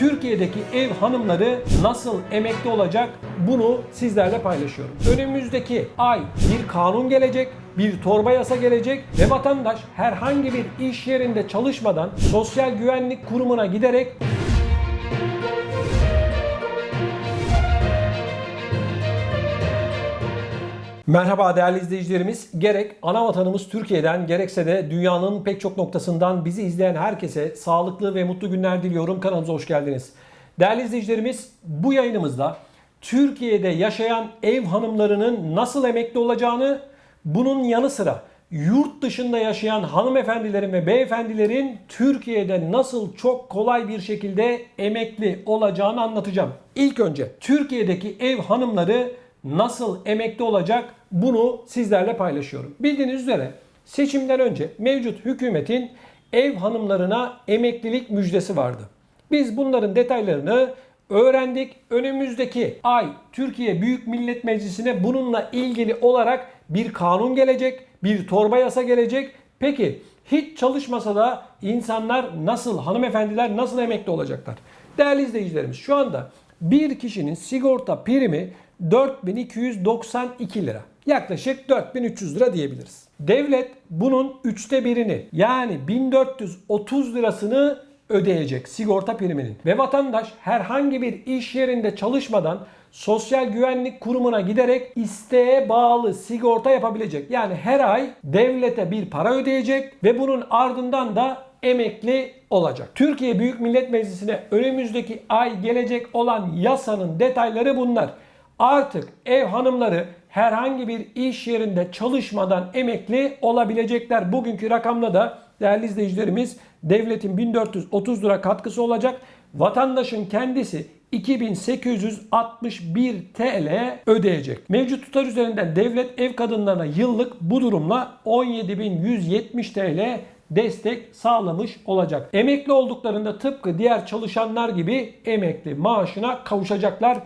Türkiye'deki ev hanımları nasıl emekli olacak bunu sizlerle paylaşıyorum. Önümüzdeki ay bir kanun gelecek, bir torba yasa gelecek ve vatandaş herhangi bir iş yerinde çalışmadan Sosyal Güvenlik Kurumu'na giderek Merhaba değerli izleyicilerimiz. Gerek ana vatanımız Türkiye'den gerekse de dünyanın pek çok noktasından bizi izleyen herkese sağlıklı ve mutlu günler diliyorum. Kanalımıza hoş geldiniz. Değerli izleyicilerimiz bu yayınımızda Türkiye'de yaşayan ev hanımlarının nasıl emekli olacağını, bunun yanı sıra yurt dışında yaşayan hanımefendilerin ve beyefendilerin Türkiye'de nasıl çok kolay bir şekilde emekli olacağını anlatacağım. İlk önce Türkiye'deki ev hanımları nasıl emekli olacak bunu sizlerle paylaşıyorum. Bildiğiniz üzere seçimden önce mevcut hükümetin ev hanımlarına emeklilik müjdesi vardı. Biz bunların detaylarını öğrendik. Önümüzdeki ay Türkiye Büyük Millet Meclisi'ne bununla ilgili olarak bir kanun gelecek, bir torba yasa gelecek. Peki hiç çalışmasa da insanlar nasıl, hanımefendiler nasıl emekli olacaklar? Değerli izleyicilerimiz şu anda bir kişinin sigorta primi 4292 lira. Yaklaşık 4300 lira diyebiliriz. Devlet bunun üçte birini yani 1430 lirasını ödeyecek sigorta priminin. Ve vatandaş herhangi bir iş yerinde çalışmadan Sosyal Güvenlik Kurumu'na giderek isteğe bağlı sigorta yapabilecek. Yani her ay devlete bir para ödeyecek ve bunun ardından da emekli olacak. Türkiye Büyük Millet Meclisi'ne önümüzdeki ay gelecek olan yasanın detayları bunlar. Artık ev hanımları herhangi bir iş yerinde çalışmadan emekli olabilecekler. Bugünkü rakamla da değerli izleyicilerimiz devletin 1430 lira katkısı olacak. Vatandaşın kendisi 2861 TL ödeyecek. Mevcut tutar üzerinden devlet ev kadınlarına yıllık bu durumla 17170 TL destek sağlamış olacak. Emekli olduklarında tıpkı diğer çalışanlar gibi emekli maaşına kavuşacaklar.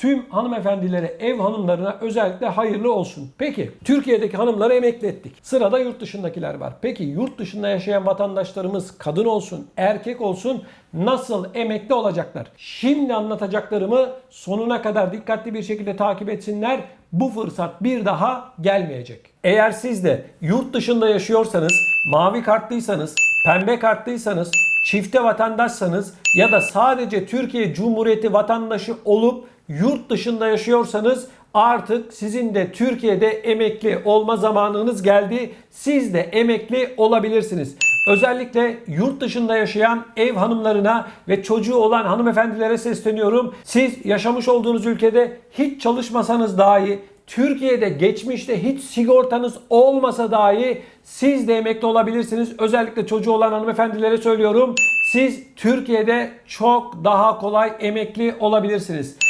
Tüm hanımefendilere, ev hanımlarına özellikle hayırlı olsun. Peki Türkiye'deki hanımları emekli ettik. Sırada yurt dışındakiler var. Peki yurt dışında yaşayan vatandaşlarımız kadın olsun, erkek olsun nasıl emekli olacaklar? Şimdi anlatacaklarımı sonuna kadar dikkatli bir şekilde takip etsinler. Bu fırsat bir daha gelmeyecek. Eğer siz de yurt dışında yaşıyorsanız, mavi kartlıysanız, pembe kartlıysanız, çifte vatandaşsanız ya da sadece Türkiye Cumhuriyeti vatandaşı olup yurt dışında yaşıyorsanız artık sizin de Türkiye'de emekli olma zamanınız geldi. Siz de emekli olabilirsiniz. Özellikle yurt dışında yaşayan ev hanımlarına ve çocuğu olan hanımefendilere sesleniyorum. Siz yaşamış olduğunuz ülkede hiç çalışmasanız dahi Türkiye'de geçmişte hiç sigortanız olmasa dahi siz de emekli olabilirsiniz. Özellikle çocuğu olan hanımefendilere söylüyorum. Siz Türkiye'de çok daha kolay emekli olabilirsiniz.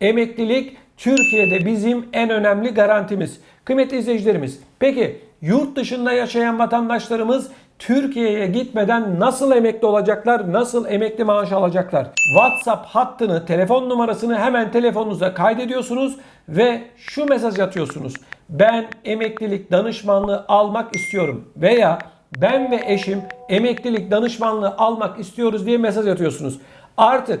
emeklilik Türkiye'de bizim en önemli garantimiz. Kıymetli izleyicilerimiz, peki yurt dışında yaşayan vatandaşlarımız Türkiye'ye gitmeden nasıl emekli olacaklar, nasıl emekli maaş alacaklar? WhatsApp hattını, telefon numarasını hemen telefonunuza kaydediyorsunuz ve şu mesaj atıyorsunuz. Ben emeklilik danışmanlığı almak istiyorum veya ben ve eşim emeklilik danışmanlığı almak istiyoruz diye mesaj atıyorsunuz. Artık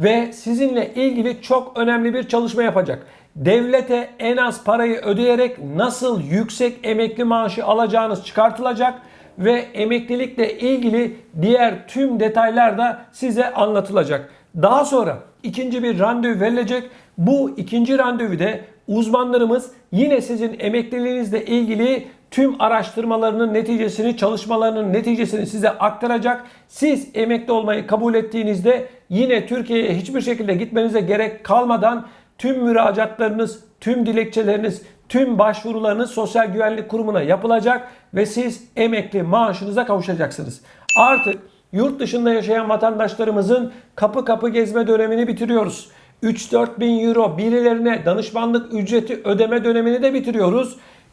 ve sizinle ilgili çok önemli bir çalışma yapacak. Devlete en az parayı ödeyerek nasıl yüksek emekli maaşı alacağınız çıkartılacak ve emeklilikle ilgili diğer tüm detaylar da size anlatılacak. Daha sonra ikinci bir randevu verilecek. Bu ikinci randevuda uzmanlarımız yine sizin emekliliğinizle ilgili tüm araştırmalarının neticesini, çalışmalarının neticesini size aktaracak. Siz emekli olmayı kabul ettiğinizde yine Türkiye'ye hiçbir şekilde gitmenize gerek kalmadan tüm müracaatlarınız, tüm dilekçeleriniz, tüm başvurularınız Sosyal Güvenlik Kurumu'na yapılacak ve siz emekli maaşınıza kavuşacaksınız. Artık yurt dışında yaşayan vatandaşlarımızın kapı kapı gezme dönemini bitiriyoruz. 3-4 bin euro birilerine danışmanlık ücreti ödeme dönemini de bitiriyoruz.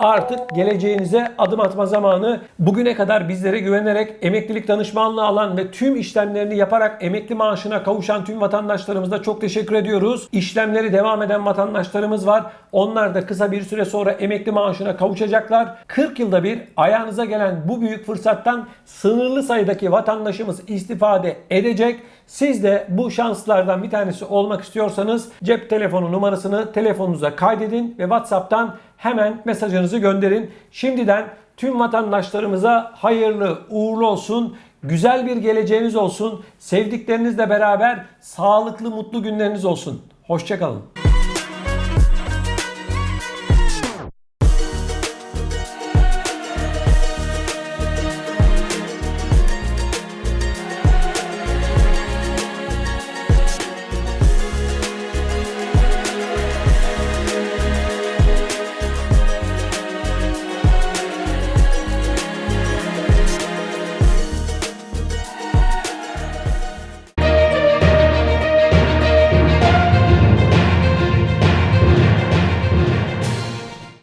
artık geleceğinize adım atma zamanı. Bugüne kadar bizlere güvenerek emeklilik danışmanlığı alan ve tüm işlemlerini yaparak emekli maaşına kavuşan tüm vatandaşlarımıza çok teşekkür ediyoruz. İşlemleri devam eden vatandaşlarımız var. Onlar da kısa bir süre sonra emekli maaşına kavuşacaklar. 40 yılda bir ayağınıza gelen bu büyük fırsattan sınırlı sayıdaki vatandaşımız istifade edecek. Siz de bu şanslardan bir tanesi olmak istiyorsanız cep telefonu numarasını telefonunuza kaydedin ve WhatsApp'tan hemen mesajınızı gönderin. Şimdiden tüm vatandaşlarımıza hayırlı uğurlu olsun. Güzel bir geleceğiniz olsun. Sevdiklerinizle beraber sağlıklı mutlu günleriniz olsun. Hoşçakalın.